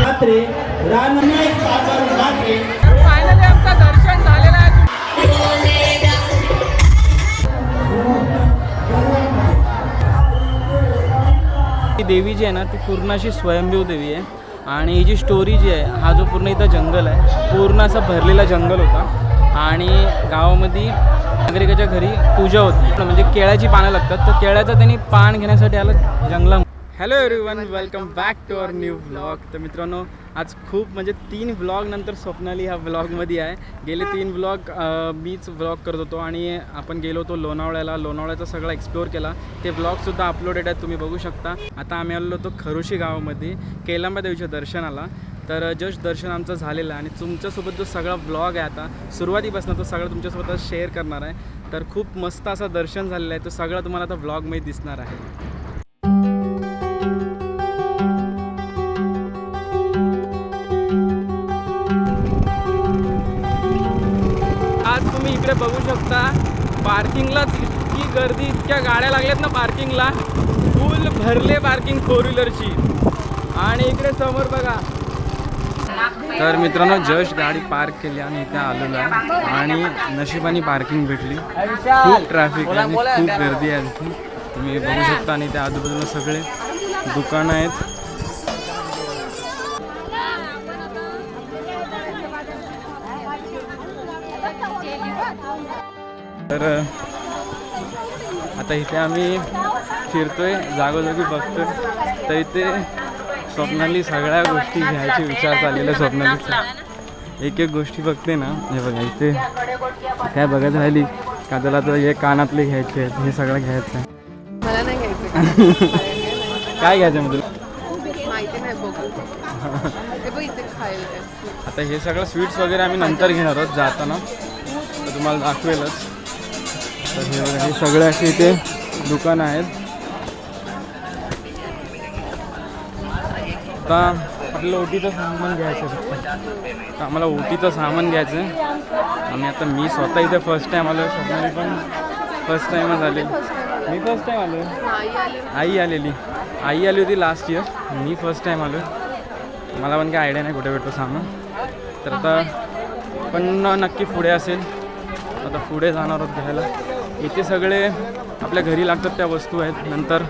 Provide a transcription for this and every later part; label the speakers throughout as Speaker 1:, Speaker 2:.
Speaker 1: मात्रे राननाथ सागर मात्रे
Speaker 2: finally आमचं दर्शन झालेलं आहे. ही देवी जी आहे ना ती पूर्ण अशी स्वयंभू देवी आहे. आणि ही जी स्टोरी जी आहे हा जो पूर्ण इथं जंगल आहे पूर्ण असा भरलेला जंगल होता. आणि गावामध्ये नागरिकाच्या घरी पूजा होती. म्हणजे केळ्याची पानं लागतात. तर केळ्याचं त्यांनी पान घेण्यासाठी आलं जंगला hello everyone welcome back to our new blog तर मित्रांनो आज खूप म्हणजे तीन ब्लॉग नंतर स्वप्नाली ह्या ब्लॉगमध्ये आहे. गेले तीन ब्लॉग मीच ब्लॉग करत होतो आणि आपण गेलो होतो लोणावळ्याला. लोणावळ्याचा सगळा एक्सप्लोअर केला. ते ब्लॉगसुद्धा अपलोडेड आहेत तुम्ही बघू शकता. आता आम्ही आलो होतो खरुशी गावामध्ये केलांबा देवीच्या दर्शनाला. तर जस्ट दर्शन आमचं झालेलं आहे आणि तुमच्यासोबत जो सगळा ब्लॉग आहे आता सुरुवातीपासून तो सगळं तुमच्यासोबत शेअर करणार आहे. तर खूप मस्त असं दर्शन झालेलं आहे. तो सगळं तुम्हाला आता ब्लॉगमध्ये दिसणार आहे. आज तुम्ही इकडे बघू शकता पार्किंगलाच इतकी गर्दी इतक्या गाड्या लागल्यात ना पार्किंगला फुल भरले पार्किंग फोर व्हीलरची आणि इकडे समोर बघा तर मित्रांनो जस्ट गाडी पार्क केली आणि इथे आलेलो आहे. आणि नशिबाने पार्किंग भेटली. खूप ट्रॅफिक आहे आणि खूप गर्दी आहे. इथे तुम्ही बघू शकता आणि त्या आजूबाजूला सगळे दुकानं आहेत. तर आता इथे आम्ही फिरतोय जागोजागी बघतोय. तर इथे स्वप्नाली सगळ्या गोष्टी घ्यायचे विचार चाललेले स्वप्नालीचा एक एक गोष्टी बघते ना हे बघा इथे काय बघत राहिली? का त्याला तर हे कानातले घ्यायचे आहेत हे सगळं घ्यायचं आहे.
Speaker 3: मला नाही घ्यायचं.
Speaker 2: काय घ्यायचं मग
Speaker 3: माहिती नाही.
Speaker 2: आता हे सगळं स्वीट्स वगैरे आम्ही नंतर घेणार आहोत जाताना. तर तुम्हाला दाखवेलच. तर हे बघा हे सगळे असे इथे दुकानं आहेत. आता आपल्याला ओटीचं सामान घ्यायचं आहे तर आम्हाला ओटीचं सामान घ्यायचं आहे. आता मी स्वतः इथे फर्स्ट टाईम आलो स्वप्नाली पण फर्स्ट टाईमच आले. मी फर्स्ट टाईम आलो आई आलेली. आई आली होती लास्ट इयर मी फर्स्ट टाईम आलो मला पण काही आयडिया नाही कुठे भेटतो सामान. तर आता पण नक्की पुढे असेल. आता पुढे जाणार आहोत घ्यायला. इथे सगळे आपल्या घरी लागतात त्या वस्तू आहेत. नंतर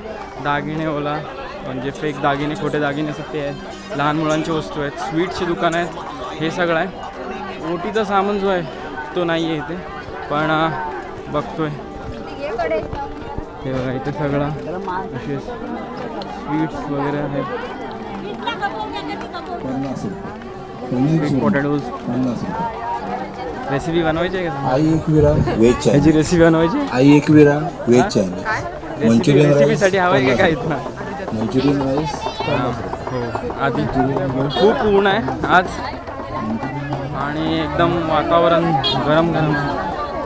Speaker 2: दागिने ओला म्हणजे फेक दागिने खोटे दागिने असतात ते आहेत. लहान मुलांची वस्तू आहेत. स्वीटची दुकान आहेत. हे सगळं आहे. ओटीचा सामान जो आहे तो नाही आहे इथे. पण अं, बघतोय. हे बघा इथे सगळं. असे स्वीट्स वगैरे आहेत. पोटॅटोज रेसिपी बनवायची आहे का
Speaker 4: आई एकविरा व्हेज
Speaker 2: ह्याची
Speaker 4: चायनीज
Speaker 2: रेसिपी बनवायची आहे?
Speaker 4: आई एकविरा व्हेज चायनीज
Speaker 2: रेसिपीसाठी हवं आहे का काय इथनं?
Speaker 4: Manchurian rice.
Speaker 2: हो आधी खूप ऊन आहे आज. आणि एकदम वातावरण गरम गरम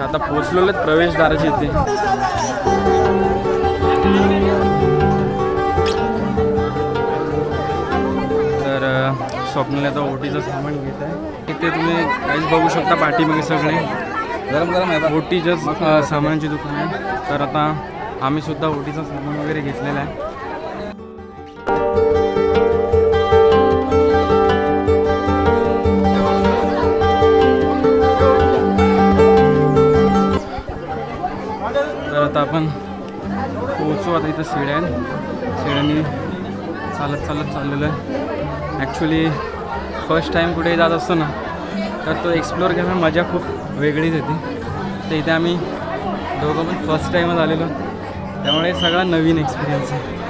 Speaker 2: आता पोचलेलो आहेत प्रवेशद्वाराची इथे. तर स्वप्नाला आता ओटीचं सामान घेत आहे. इथे तुम्ही काहीच बघू शकता पाठीमागे सगळे. गरम गरम आहे ओटीचंच अ, सामानाची दुकान आहे. तर आता आम्ही सुद्धा ओटीचं सामान वगैरे घेतलेलं आहे. आपण पोहोचू आता इथं शिड्या आहेत. शिड्यानी चालत चालत चाललेलं आहे. ॲक्च्युली फर्स्ट टाईम कुठे जात असतो ना तर तो एक्सप्लोअर करायला मजा खूप वेगळीच येते. तर इथे आम्ही दोघं पण फर्स्ट टाईमच आलेलो त्यामुळे सगळा नवीन एक्सपिरियन्स आहे.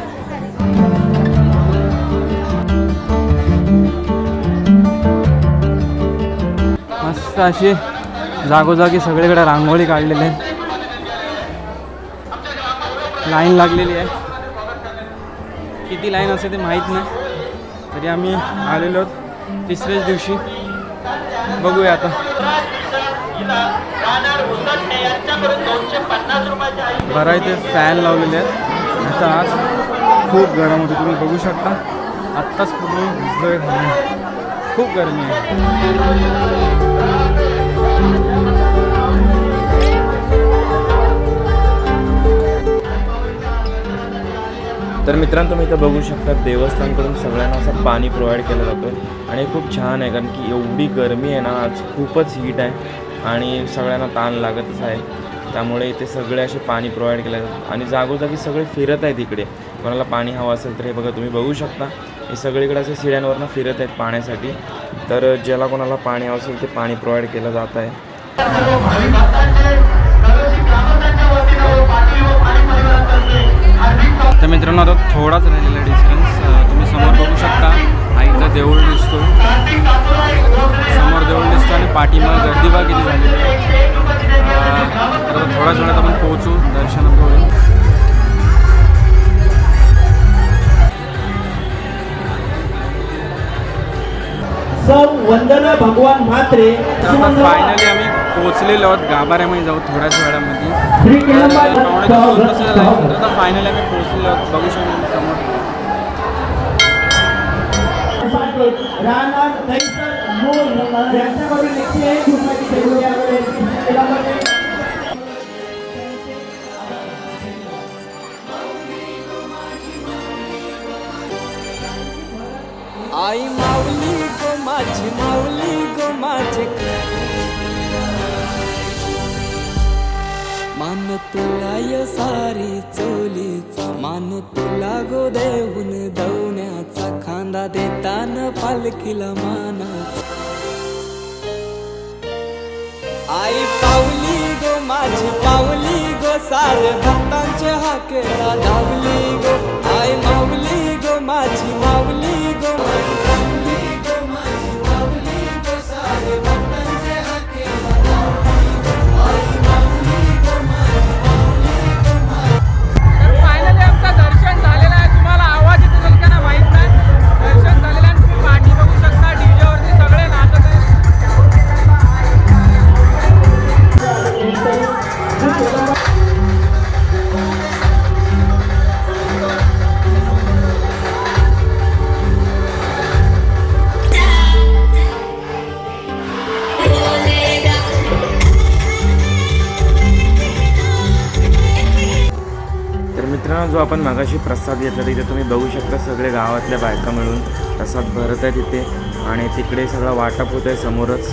Speaker 2: मस्त अशी जागोजागी सगळीकडे रांगोळी काढलेली आहे लाईन लागलेली आहे. किती लाईन असते ते माहीत नाही. तरी आम्ही आलेलो आहोत तिसऱ्याच दिवशी. बघूया आता. बरं इथे फॅन लावलेले आहेत. आता आज खूप गरम होते. तुम्ही बघू शकता. आत्ताच पूर्ण भिजलोय खूप गरमी आहे.
Speaker 5: तर मित्रांनो तुम्ही इथं बघू शकता देवस्थानकडून सगळ्यांना असं पाणी प्रोव्हाइड केलं जातं आणि खूप छान आहे कारण की एवढी गरमी आहे ना आज खूपच हीट आहे आणि सगळ्यांना ताण लागतच आहे. त्यामुळे इथे सगळे असे पाणी प्रोव्हाइड केले जातात. आणि जागोजागी सगळे फिरत आहेत इकडे. कोणाला पाणी हवं असेल तर हे बघा तुम्ही बघू शकता. हे सगळीकडे असे शिड्यांवरनं फिरत आहेत पाण्यासाठी. तर ज्याला कोणाला पाणी हवं असेल ते पाणी प्रोव्हाइड केलं जात आहे.
Speaker 2: तर मित्रांनो आता थोडाच राहिलेला डिस्टन्स तुम्ही समोर बघू शकता. आईचं देऊळ दिसतो समोर देऊळ दिसतो आणि पाठीमाग गर्दी किती झालेली आहे. अं, तर थोड्याच वेळात आपण पोहोचू दर्शन करू
Speaker 1: सौ वंदना भगवान म्हात्रे
Speaker 2: फायनली आम्ही पोहोचलेलो आहोत. गाभाऱ्यामध्ये जाऊ थोड्याच वेळामध्ये. फायनली आम्ही पोहोचलेलो आहोत. बघू शकतो समोर.
Speaker 6: पालखीला मानाचा आई पावली गो माझी पावली गो सारे भक्तांचे हाकेला धावली गो. आई मावली गो माझी मावली गो माझी गो
Speaker 5: जो आपण मागाशी प्रसाद घेतला तिथे तुम्ही बघू शकता सगळे गावातल्या बायका मिळून प्रसाद भरत आहे तिथे आणि तिकडे सगळं वाटप होत आहे समोरच.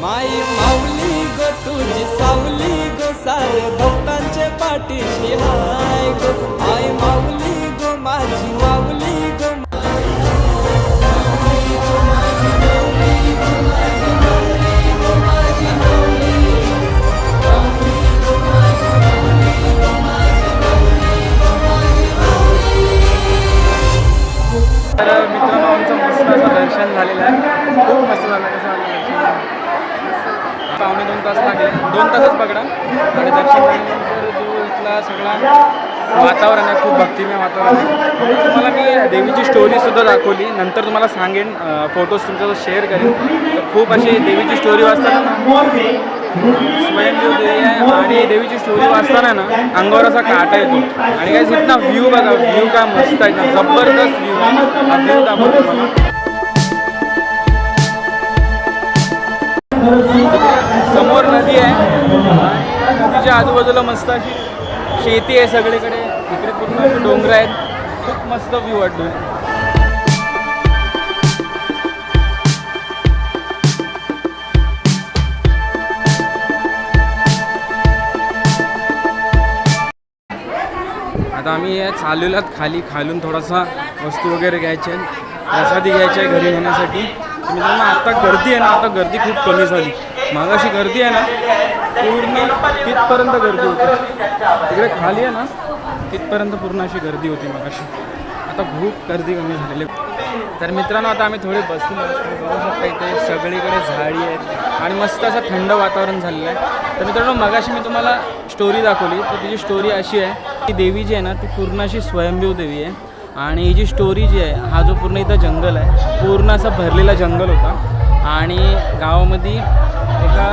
Speaker 6: माई माऊली गो तुझी सावली गो सारे भक्तांचे पाठीशी हाय गो आई माऊली गो
Speaker 2: स्टोरीसुद्धा दाखवली. नंतर तुम्हाला सांगेन फोटोज तुमच्यासोबत शेअर करेन. खूप अशी देवीची स्टोरी वाचताना स्वयंदेव देवी आहे आणि देवीची स्टोरी वाचताना ना अंगावर असा काटा येतो. आणि काय इथला व्ह्यू बघा व्ह्यू काय मस्त आहे ना जबरदस्त व्ह्यू हा व्ह्यू दाखवतो समोर नदी आहे. नदीच्या आजूबाजूला मस्त अशी शेती आहे सगळीकडे. इकडे पूर्ण डोंगर आहेत. खूप मस्त व्ह्यू वाटतो आता आम्ही या चाललेलो आहोत खाली खालून थोडासा वस्तू वगैरे घ्यायच्या प्रसादी घ्यायच्या आहे घरी नेण्यासाठी. मी मित्रांनो आत्ता गर्दी आहे ना आता गर्दी खूप कमी झाली. मागाशी गर्दी आहे ना पूर्ण तिथपर्यंत गर्दी होती. तिकडे खाली आहे ना तिथपर्यंत पूर्ण अशी गर्दी होती मागाशी. आता खूप गर्दी कमी झालेली आहे. तर मित्रांनो आता आम्ही थोडी बसलो बघू शकता इथे सगळीकडे झाडी आहेत आणि मस्त असं थंड वातावरण झालेलं आहे. तर मित्रांनो मगाशी मी तुम्हाला स्टोरी दाखवली. तर तिची स्टोरी अशी आहे की देवी जी आहे ना ती पूर्ण अशी स्वयंभू देवी आहे. आणि ही जी स्टोरी जी आहे हा जो पूर्ण इथं जंगल आहे पूर्ण असा भरलेला जंगल होता. आणि गावामध्ये एका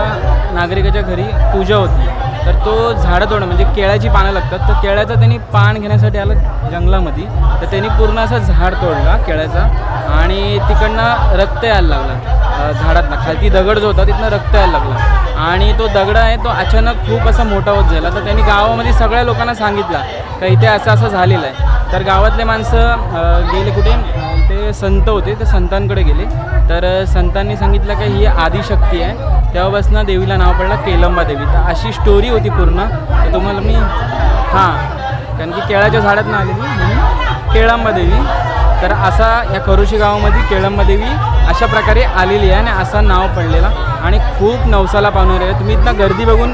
Speaker 2: नागरिकाच्या घरी पूजा होती. तर तो झाडं तोडणं म्हणजे केळ्याची पानं लागतात. तर केळ्याचं त्यांनी पान घेण्यासाठी आलं जंगलामध्ये. तर त्यांनी पूर्ण असं झाड तोडला केळ्याचा. आणि तिकडनं रक्त यायला लागला झाडातनं. खालती दगड जो होता तिथनं रक्त यायला लागला. आणि तो दगड आहे तो अचानक खूप असा मोठा होत झाला तर त्यांनी गावामध्ये सगळ्या लोकांना सांगितला का इथे असं असं झालेलं आहे. तर गावातले माणसं गेले कुठे? ते संत होते ते संतांकडे गेले. तर संतांनी सांगितलं की ही आदिशक्ती आहे. तेव्हापासून देवीला नाव पडलं केलंबा देवी. तर अशी स्टोरी होती पूर्ण. तर तुम्हाला मी हां कारण की केळाच्या झाडातनं आलेली म्हणून केळंबा देवी. तर असा या करुशी गावामध्ये केळंबा देवी अशा प्रकारे आलेली आहे आणि असा नाव पडलेला. आणि खूप नवसाला पावणारे आहे. तुम्ही इथनं गर्दी बघून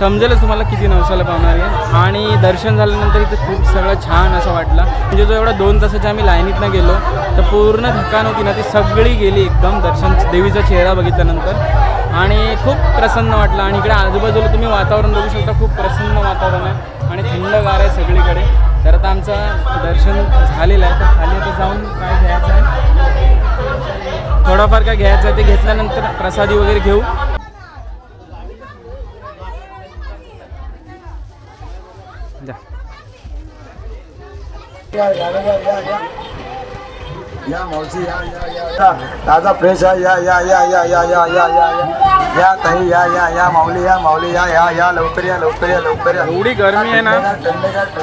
Speaker 2: समजेलच तुम्हाला किती नवसाला पावणार आहे. आणि दर्शन झाल्यानंतर इथे खूप सगळं छान असं वाटलं. म्हणजे जो एवढा दोन तासाच्या आम्ही लाईनीतनं गेलो तर पूर्ण थकान होती ना ती सगळी गेली एकदम. दर्शन देवीचा चेहरा बघितल्यानंतर. आणि खूप प्रसन्न वाटलं. आणि इकडे आजूबाजूला तुम्ही वातावरण बघू शकता खूप प्रसन्न वातावरण आहे. आणि थंडगार आहे सगळीकडे. तर आता आमचं दर्शन झालेलं आहे. तर खाली आता जाऊन काय घ्यायचं आहे? थोडंफार काय घ्यायचं आहे ते घेतल्यानंतर प्रसादी वगैरे घेऊ.
Speaker 7: या मावशी या या या या ताजा फ्रेश आहे या या या या या या या या या या ताई या या या माऊली या माऊली या या या लवकर या लवकर या लवकर या
Speaker 2: एवढी गरमी आहे ना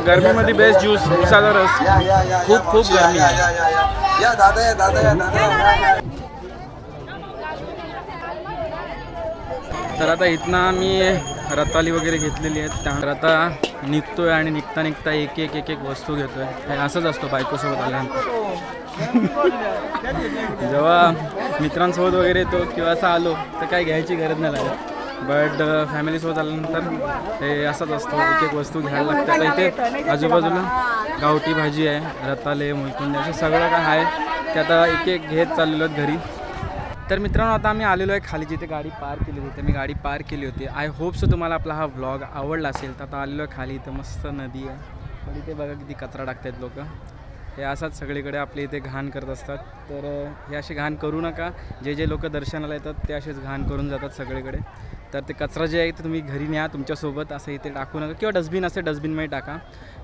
Speaker 2: गरमीमध्ये बेस्ट ज्यूस उसाचा रस
Speaker 7: या या या
Speaker 2: खूप- खूप गरमी
Speaker 7: या
Speaker 2: आहे.
Speaker 7: या दादा या दादा या दादा
Speaker 2: तर आता इथनं आम्ही रताली वगैरे घेतलेली आहेत. त्या आता निघतोय आणि निघता निघता एक एक एक एक वस्तू घेतोय. आहे असंच असतो बायकोसोबत आल्यानंतर जेव्हा मित्रांसोबत वगैरे येतो किंवा असं आलो तर काय घ्यायची गरज नाही लागत. बट फॅमिलीसोबत uh, आल्यानंतर हे असंच असतो. एक एक वस्तू घ्यायला लागते. आता इथे आजूबाजूला गावठी भाजी आहे रताले मुलकुंड असं सगळं काय आहे. ते आता एक एक घेत चाललेलो आहेत घरी. तर मित्रांनो आता आम्ही आलेलो आहे खाली जिथे गाडी पार्क केली होती. मी गाडी पार्क केली होती. आय होप सो तुम्हाला आपला हा व्लॉग आवडला असेल. तर आता आलेलो आहे खाली इथं. मस्त नदी आहे. पण इथे बघा किती कचरा टाकतात लोक. हे असाच सगळीकडे आपले इथे घाण करत असतात. तर हे असे घाण करू नका. जे जे लोक दर्शनाला येतात ते असेच घाण करून जातात सगळीकडे. तर ते कचरा जे आहे ते तुम्ही घरी न्या तुमच्यासोबत. असं इथे टाकू नका. किंवा डस्टबिन असेल डस्टबिनमध्ये टाका.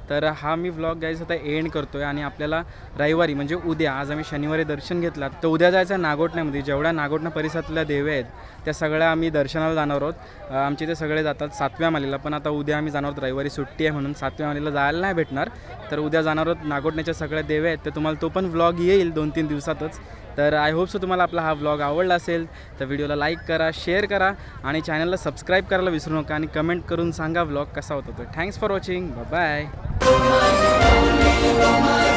Speaker 2: तर हा मी व्लॉग गाईज आता एंड करतो आहे आणि आपल्याला रविवारी म्हणजे उद्या आज आम्ही शनिवारी दर्शन घेतला. तर उद्या जायचं नागोटण्यामध्ये. जेवढ्या नागोटणा परिसरातल्या देवे आहेत त्या सगळ्या आम्ही दर्शनाला जाणार आहोत. आमचे इथे सगळे जातात सातव्या मालीला पण आता उद्या आम्ही जाणार आहोत. रविवारी सुट्टी आहे म्हणून सातव्या मालीला जायला नाही भेटणार. तर उद्या जाणार आहोत नागोटण्याच्या सगळ्या देवे आहेत. तर तुम्हाला तो पण व्लॉग येईल दोन तीन दिवसातच. तर आय होप सो तुम्हाला आपला हा व्लॉग आवडला असेल. तर व्हिडिओला लाईक करा शेअर करा आणि चॅनलला सबस्क्राईब करायला विसरू नका आणि कमेंट करून सांगा व्लॉग कसा होतो तो. Thanks for watching bye Woman, only woman.